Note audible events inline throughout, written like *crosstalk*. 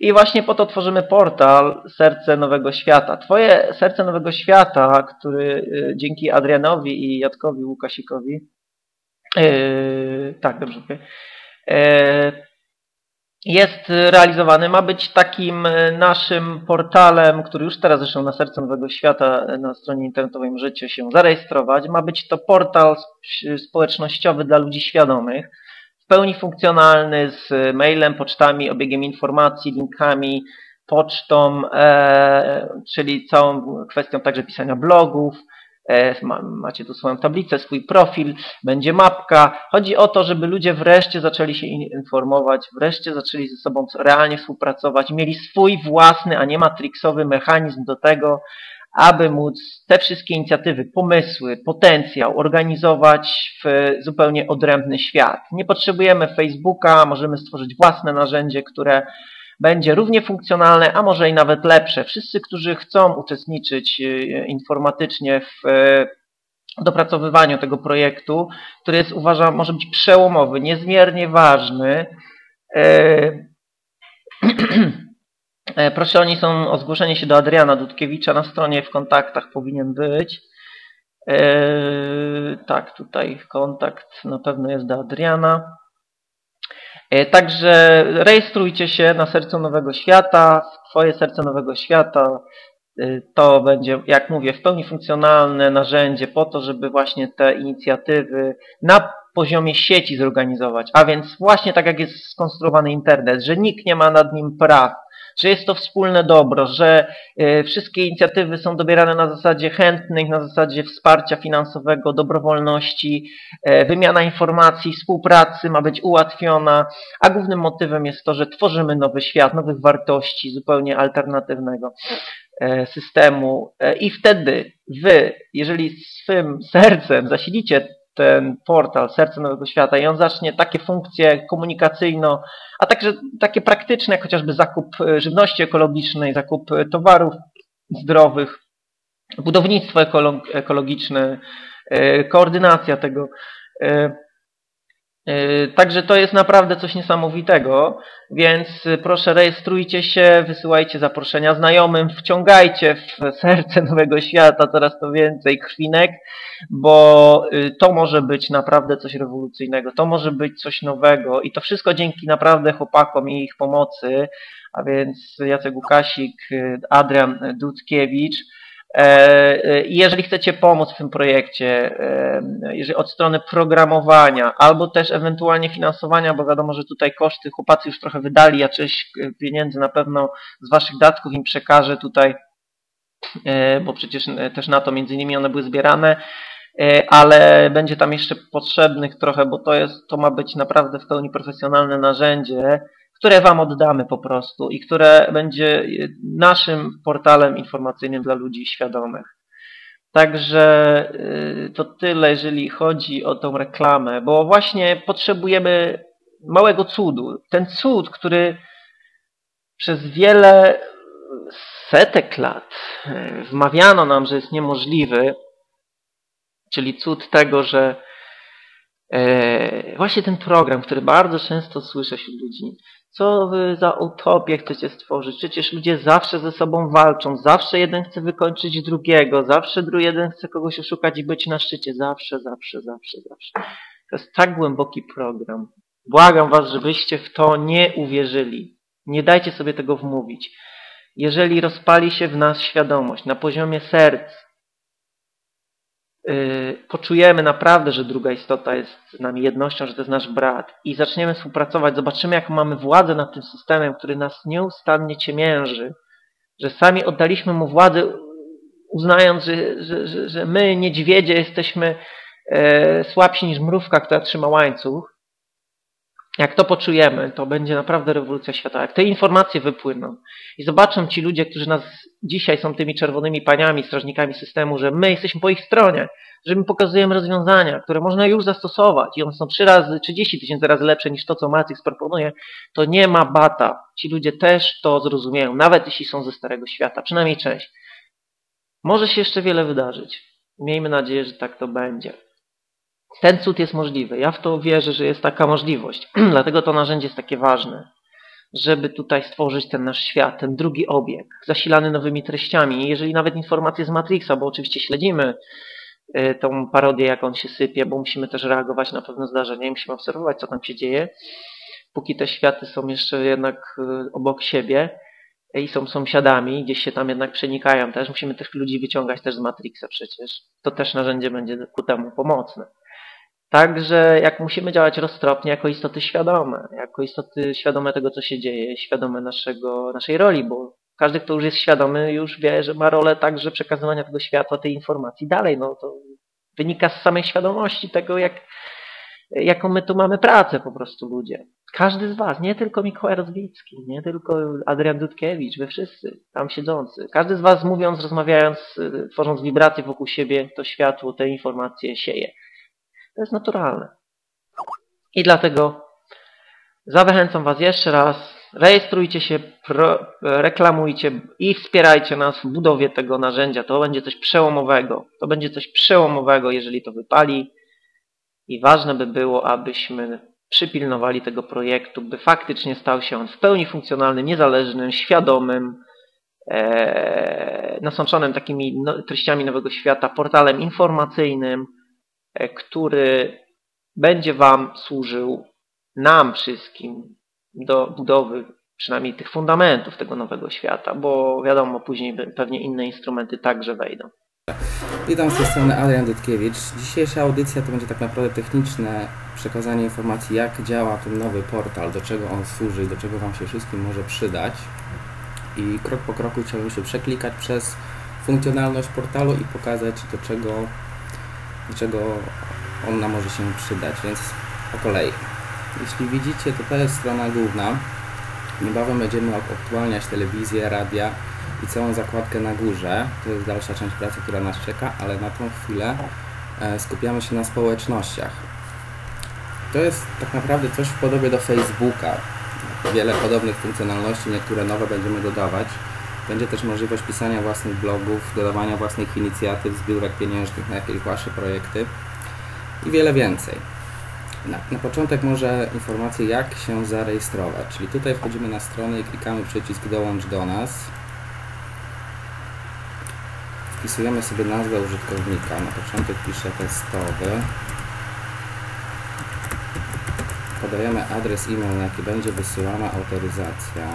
I właśnie po to tworzymy portal Serce Nowego Świata. Twoje Serce Nowego Świata, który y, dzięki Adrianowi i Jadkowi Łukasikowi, yy, tak, dobrze, yy, jest realizowany, ma być takim naszym portalem, który już teraz zresztą na Serce Nowego Świata na stronie internetowej możecie się zarejestrować. Ma być to portal społecznościowy dla ludzi świadomych pełni funkcjonalny z mailem, pocztami, obiegiem informacji, linkami, pocztą, e, czyli całą kwestią także pisania blogów. E, macie tu swoją tablicę, swój profil, będzie mapka. Chodzi o to, żeby ludzie wreszcie zaczęli się informować, wreszcie zaczęli ze sobą realnie współpracować, mieli swój własny, a nie matrixowy mechanizm do tego, aby móc te wszystkie inicjatywy, pomysły, potencjał organizować w zupełnie odrębny świat. Nie potrzebujemy Facebooka, możemy stworzyć własne narzędzie, które będzie równie funkcjonalne, a może i nawet lepsze. Wszyscy, którzy chcą uczestniczyć e, informatycznie w e, dopracowywaniu tego projektu, który jest, uważam, może być przełomowy, niezmiernie ważny, E, *clears throat* proszę oni są o zgłoszenie się do Adriana Dudkiewicza na stronie w kontaktach powinien być. Eee, tak, tutaj kontakt na pewno jest do Adriana. Eee, także rejestrujcie się na Sercu Nowego Świata. Twoje Serce Nowego Świata to będzie, jak mówię, w pełni funkcjonalne narzędzie po to, żeby właśnie te inicjatywy na poziomie sieci zorganizować. A więc właśnie tak jak jest skonstruowany internet, że nikt nie ma nad nim praw, że jest to wspólne dobro, że e, wszystkie inicjatywy są dobierane na zasadzie chętnych, na zasadzie wsparcia finansowego, dobrowolności, e, wymiana informacji, współpracy ma być ułatwiona, a głównym motywem jest to, że tworzymy nowy świat, nowych wartości, zupełnie alternatywnego e, systemu. I wtedy wy, jeżeli swym sercem zasilicie ten portal Serce Nowego Świata i on zacznie takie funkcje komunikacyjno, a także takie praktyczne, jak chociażby zakup e, żywności ekologicznej, zakup e, towarów zdrowych, budownictwo ekologiczne, e, koordynacja tego, także to jest naprawdę coś niesamowitego, więc proszę rejestrujcie się, wysyłajcie zaproszenia znajomym, wciągajcie w serce *laughs* nowego świata coraz to więcej krwinek, bo y, to może być naprawdę coś rewolucyjnego, to może być coś nowego i to wszystko dzięki naprawdę chłopakom i ich pomocy, a więc Jacek Łukasik, Adrian Dudkiewicz, E, e, jeżeli chcecie pomóc w tym projekcie, e, jeżeli od strony programowania albo też ewentualnie finansowania, bo wiadomo, że tutaj koszty chłopacy już trochę wydali, ja część pieniędzy na pewno z Waszych datków im przekażę tutaj, bo przecież też na to między innymi one były zbierane, ale będzie tam jeszcze potrzebnych trochę, bo to, jest, to ma być naprawdę w pełni profesjonalne narzędzie, które Wam oddamy po prostu i które będzie naszym portalem informacyjnym dla ludzi świadomych. Także y, to tyle, jeżeli chodzi o tą reklamę, bo właśnie potrzebujemy małego cudu. Ten cud, który przez wiele setek lat y, wmawiano nam, że jest niemożliwy, czyli cud tego, że y, właśnie ten program, który bardzo często słyszę wśród ludzi, co wy za utopię chcecie stworzyć? Przecież ludzie zawsze ze sobą walczą, zawsze jeden chce wykończyć drugiego, zawsze jeden chce kogoś oszukać i być na szczycie. Zawsze, zawsze, zawsze, zawsze. To jest tak głęboki program. Błagam was, żebyście w to nie uwierzyli. Nie dajcie sobie tego wmówić. Jeżeli rozpali się w nas świadomość na poziomie serc, Y, poczujemy naprawdę, że druga istota jest z nami jednością, że to jest nasz brat i zaczniemy współpracować, zobaczymy jak mamy władzę nad tym systemem, który nas nieustannie ciemięży, że sami oddaliśmy mu władzę, uznając, że, że, że, że my, niedźwiedzie, jesteśmy e, słabsi niż mrówka, która trzyma łańcuch. Jak to poczujemy, to będzie naprawdę rewolucja świata. Jak te informacje wypłyną i zobaczą ci ludzie, którzy nas dzisiaj są tymi czerwonymi paniami, strażnikami systemu, że my jesteśmy po ich stronie, że my pokazujemy rozwiązania, które można już zastosować i one są 3 razy, 30 tysięcy razy lepsze niż to, co Matrix proponuje, to nie ma bata. Ci ludzie też to zrozumieją, nawet jeśli są ze Starego Świata, przynajmniej część. Może się jeszcze wiele wydarzyć. Miejmy nadzieję, że tak to będzie. Ten cud jest możliwy. Ja w to wierzę, że jest taka możliwość. *clears throat* Dlatego to narzędzie jest takie ważne. Żeby tutaj stworzyć ten nasz świat, ten drugi obieg, zasilany nowymi treściami. Jeżeli nawet informacje z Matrixa, bo oczywiście śledzimy y, tą parodię, jak on się sypie, bo musimy też reagować na pewne zdarzenia i musimy obserwować, co tam się dzieje, póki te światy są jeszcze jednak y, obok siebie i są sąsiadami, gdzieś się tam jednak przenikają też. Musimy tych ludzi wyciągać też z Matrixa przecież. To też narzędzie będzie ku temu pomocne. Także jak musimy działać roztropnie jako istoty świadome, jako istoty świadome tego, co się dzieje, świadome naszego, naszej roli, bo każdy, kto już jest świadomy, już wie, że ma rolę także przekazywania tego światła, tej informacji dalej. No to wynika z samej świadomości tego, jak, jaką my tu mamy pracę po prostu ludzie. Każdy z Was, nie tylko Mikołaj Rozwicki, nie tylko Adrian Dudkiewicz, wy wszyscy tam siedzący. Każdy z Was mówiąc, rozmawiając, tworząc wibracje wokół siebie, to światło, te informacje sieje. To jest naturalne. I dlatego zachęcam Was jeszcze raz, rejestrujcie się, pro, reklamujcie i wspierajcie nas w budowie tego narzędzia. To będzie coś przełomowego. To będzie coś przełomowego, jeżeli to wypali. I ważne by było, abyśmy przypilnowali tego projektu, by faktycznie stał się on w pełni funkcjonalnym, niezależnym, świadomym, e, nasączonym takimi no, treściami nowego świata, portalem informacyjnym, który będzie Wam służył nam wszystkim do budowy przynajmniej tych fundamentów tego nowego świata, bo wiadomo, później pewnie inne instrumenty także wejdą. Witam z tej strony Adrian Dudkiewicz. Dzisiejsza audycja to będzie tak naprawdę techniczne przekazanie informacji, jak działa ten nowy portal, do czego on służy, do czego Wam się wszystkim może przydać. I krok po kroku chciałbym się przeklikać przez funkcjonalność portalu i pokazać, do czego do czego on nam może się przydać, więc po kolei. Jeśli widzicie, to to jest strona główna. Niebawem będziemy aktualniać telewizję, radia i całą zakładkę na górze. To jest dalsza część pracy, która nas czeka, ale na tą chwilę e, skupiamy się na społecznościach. To jest tak naprawdę coś w podobie do Facebooka. Wiele podobnych funkcjonalności, niektóre nowe będziemy dodawać. Będzie też możliwość pisania własnych blogów, dodawania własnych inicjatyw, zbiórek pieniężnych na jakieś Wasze projekty i wiele więcej. Na, na początek może informacje jak się zarejestrować, czyli tutaj wchodzimy na stronę i klikamy przycisk dołącz do nas. Wpisujemy sobie nazwę użytkownika, na początek piszę testowy. Podajemy adres e-mail, na jaki będzie wysyłana autoryzacja.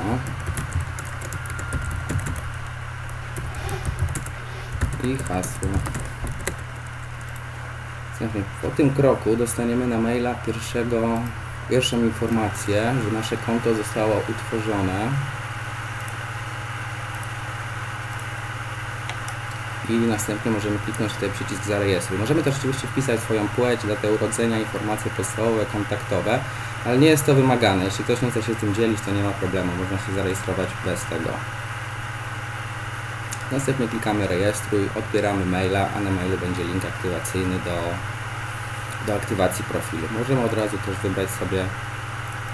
I hasło. Po tym kroku dostaniemy na maila pierwszego, pierwszą informację, że nasze konto zostało utworzone i następnie możemy kliknąć tutaj przycisk zarejestruj. Możemy też oczywiście wpisać swoją płeć, datę urodzenia, informacje podstawowe, kontaktowe, ale nie jest to wymagane. Jeśli ktoś nie chce się tym dzielić, to nie ma problemu, można się zarejestrować bez tego. Następnie klikamy rejestruj, odbieramy maila, a na mailu będzie link aktywacyjny do, do aktywacji profilu. Możemy od razu też wybrać sobie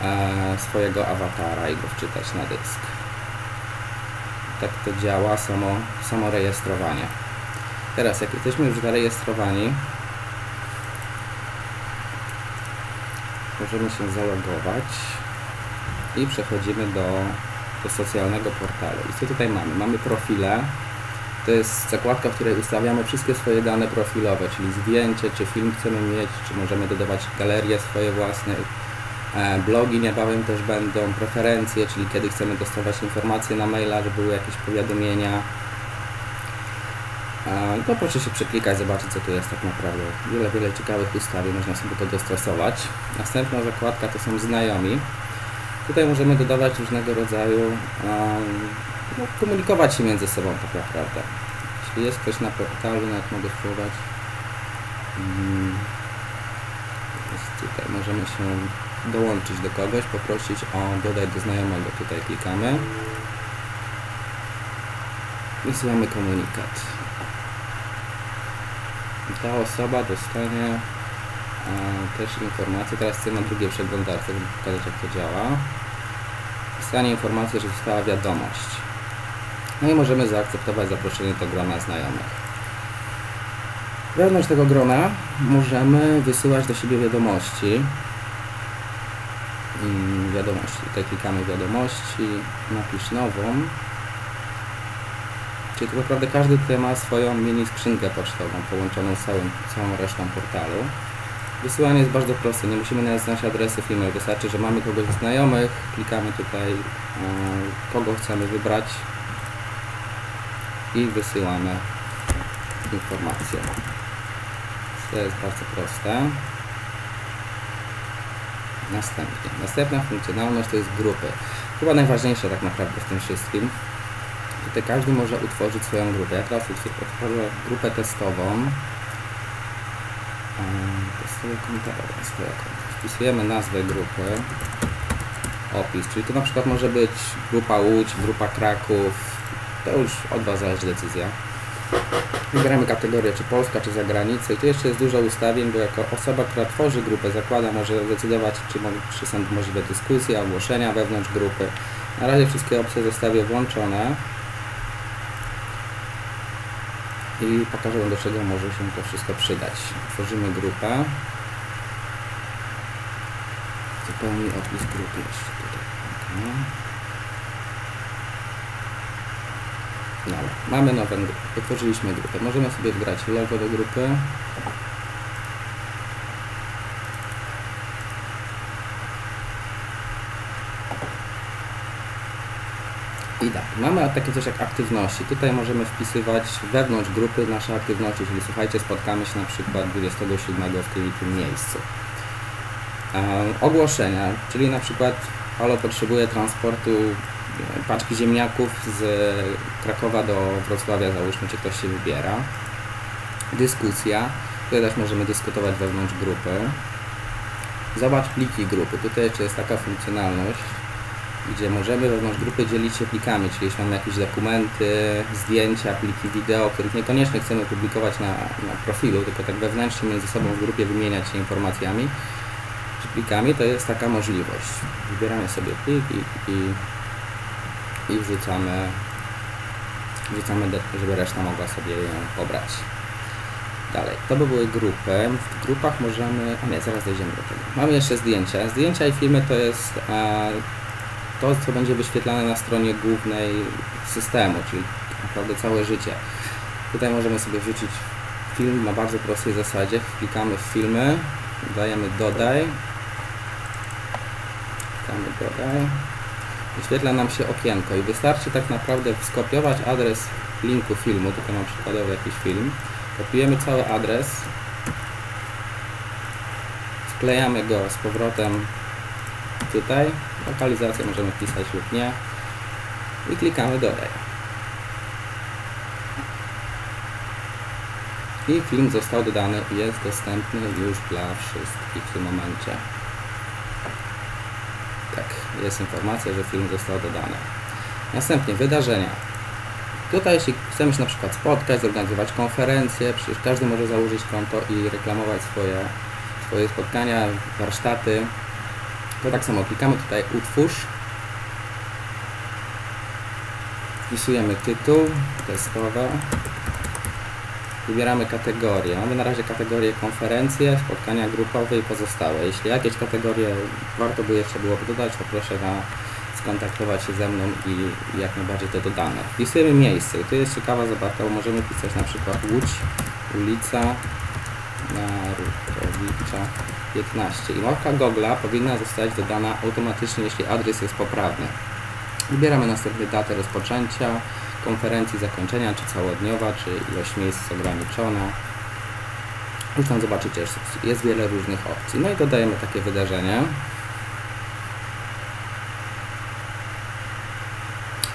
e, swojego awatara i go wczytać na dysk. Tak to działa samo, samo rejestrowanie. Teraz jak jesteśmy już zarejestrowani, możemy się zalogować i przechodzimy do, do socjalnego portalu. I co tutaj mamy? Mamy profile, to jest zakładka, w której ustawiamy wszystkie swoje dane profilowe, czyli zdjęcie, czy film chcemy mieć, czy możemy dodawać galerie swoje własne. E, blogi niebawem też będą, preferencje, czyli kiedy chcemy dostawać informacje na maila, żeby były jakieś powiadomienia. E, to proszę się przeklikać, zobaczyć co tu jest tak naprawdę. Wiele, wiele ciekawych ustawień, można sobie to dostosować. Następna zakładka to są znajomi. Tutaj możemy dodawać różnego rodzaju no, komunikować się między sobą tak naprawdę. Jeśli jest ktoś na portalu, nawet mogę spróbować. Jest tutaj możemy się dołączyć do kogoś, poprosić o dodaj do znajomego. Tutaj klikamy. Wysyłamy komunikat. Ta osoba dostanie też informację. Teraz chcę na drugiej przeglądarce, żeby pokazać jak to działa. Dostanie informację, że została wiadomość. No i możemy zaakceptować zaproszenie do grona znajomych. Wewnątrz tego grona możemy wysyłać do siebie wiadomości. Wiadomości. Tutaj klikamy wiadomości, napisz nową. Czyli tak naprawdę każdy tutaj ma swoją mini skrzynkę pocztową połączoną z całym, całą resztą portalu. Wysyłanie jest bardzo proste, nie musimy nawet znać adresy firmy, wystarczy, że mamy kogoś znajomych, klikamy tutaj e, kogo chcemy wybrać i wysyłamy informację. To jest bardzo proste. Następnie. Następna funkcjonalność to jest grupy. Chyba najważniejsza tak naprawdę w tym wszystkim. Tutaj każdy może utworzyć swoją grupę. Ja teraz utworzę grupę testową. Konto. Wpisujemy nazwę grupy. Opis, czyli to na przykład może być grupa Łódź, grupa Kraków. To już od Was zależy decyzja. Wybieramy kategorię, czy Polska, czy zagranica. I tu jeszcze jest dużo ustawień, bo jako osoba, która tworzy grupę, zakłada, może decydować, czy, czy są możliwe dyskusje, ogłoszenia wewnątrz grupy. Na razie wszystkie opcje zostawię włączone. I pokażę Wam, do czego może się to wszystko przydać. Tworzymy grupę. Zupełnie opis grupy jeszcze tutaj. Dobra, mamy nową grupę. Utworzyliśmy grupę. Możemy sobie wybrać logo do grupy. I tak, mamy takie coś jak aktywności. Tutaj możemy wpisywać wewnątrz grupy nasze aktywności, czyli słuchajcie, spotkamy się na przykład 27 w tym tym miejscu. E, ogłoszenia, czyli na przykład Halo potrzebuje transportu wiem, paczki ziemniaków z Krakowa do Wrocławia, załóżmy, czy ktoś się wybiera. Dyskusja, tutaj też możemy dyskutować wewnątrz grupy. Zobacz pliki grupy, tutaj jeszcze jest taka funkcjonalność, gdzie możemy wewnątrz grupy dzielić się plikami, czyli jeśli mamy jakieś dokumenty, zdjęcia, pliki wideo, których niekoniecznie chcemy publikować na, na profilu, tylko tak wewnętrznie między sobą w grupie wymieniać się informacjami czy plikami, to jest taka możliwość. Wybieramy sobie plik i, i, i wrzucamy, wrzucamy, żeby reszta mogła sobie ją pobrać. Dalej, to by były grupy. W grupach możemy. A nie, zaraz dojdziemy do tego. Mamy jeszcze zdjęcia. Zdjęcia i filmy to jest e, to, co będzie wyświetlane na stronie głównej systemu, czyli naprawdę całe życie. Tutaj możemy sobie wrzucić film na bardzo prostej zasadzie. Klikamy w filmy, dajemy dodaj. Klikamy dodaj. Wyświetla nam się okienko i wystarczy tak naprawdę skopiować adres linku filmu. Tutaj mam przykładowy jakiś film. Kopiujemy cały adres. Wklejamy go z powrotem tutaj. Lokalizację możemy wpisać lub nie. I klikamy dodaj. I film został dodany i jest dostępny już dla wszystkich w tym momencie. Tak, jest informacja, że film został dodany. Następnie wydarzenia. Tutaj jeśli chcemy się na przykład spotkać, zorganizować konferencję, przecież każdy może założyć konto i reklamować swoje, swoje spotkania, warsztaty. To tak samo klikamy tutaj utwórz. Wpisujemy tytuł testowe. Wybieramy kategorie. Mamy na razie kategorię konferencje, spotkania grupowe i pozostałe. Jeśli jakieś kategorie warto by jeszcze było dodać, to proszę na skontaktować się ze mną i jak najbardziej to dodane. Wpisujemy miejsce. Tu jest ciekawa zabawka, bo możemy pisać na przykład Łódź, ulica Narutowicza 15. I mapka Google'a powinna zostać dodana automatycznie, jeśli adres jest poprawny. Wybieramy następnie datę rozpoczęcia konferencji, zakończenia, czy całodniowa, czy ilość miejsc ograniczona. Już tam zobaczycie, jest, wiele różnych opcji. No i dodajemy takie wydarzenie.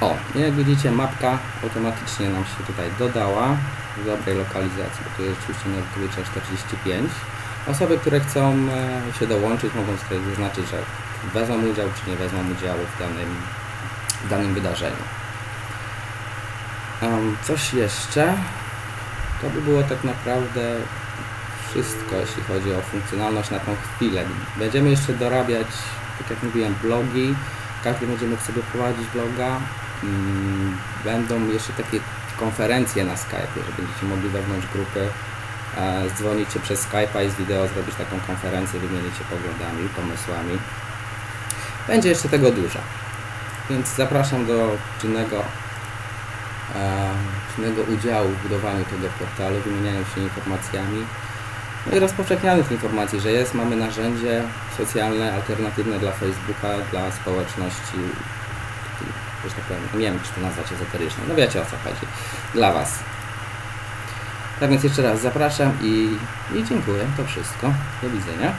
O, jak widzicie mapka automatycznie nam się tutaj dodała w dobrej lokalizacji, bo tu jest rzeczywiście Narutowicza 45. Osoby, które chcą e, się dołączyć mogą tutaj wyznaczyć, że wezmą udział czy nie wezmą udziału w danym, w danym wydarzeniu. Em, coś jeszcze? To by było tak naprawdę wszystko, jeśli chodzi o funkcjonalność na tą chwilę. Będziemy jeszcze dorabiać, tak jak mówiłem, blogi. Każdy będzie mógł sobie prowadzić bloga. Mm, Będą jeszcze takie konferencje na Skype, że będziecie mogli wewnątrz grupy dzwonić się przez Skype'a i z wideo zrobić taką konferencję, wymienić się poglądami, pomysłami. Będzie jeszcze tego dużo. Więc zapraszam do czynnego, e, czynnego udziału w budowaniu tego portalu, wymienianiu się informacjami. No i rozpowszechnianiu tych informacji, że jest, mamy narzędzie socjalne, alternatywne dla Facebooka, dla społeczności, że tak powiem, nie wiem, czy to nazwać ezoterycznie, no wiecie o co chodzi, dla Was. Tak więc jeszcze raz zapraszam i, i dziękuję, to wszystko, do widzenia.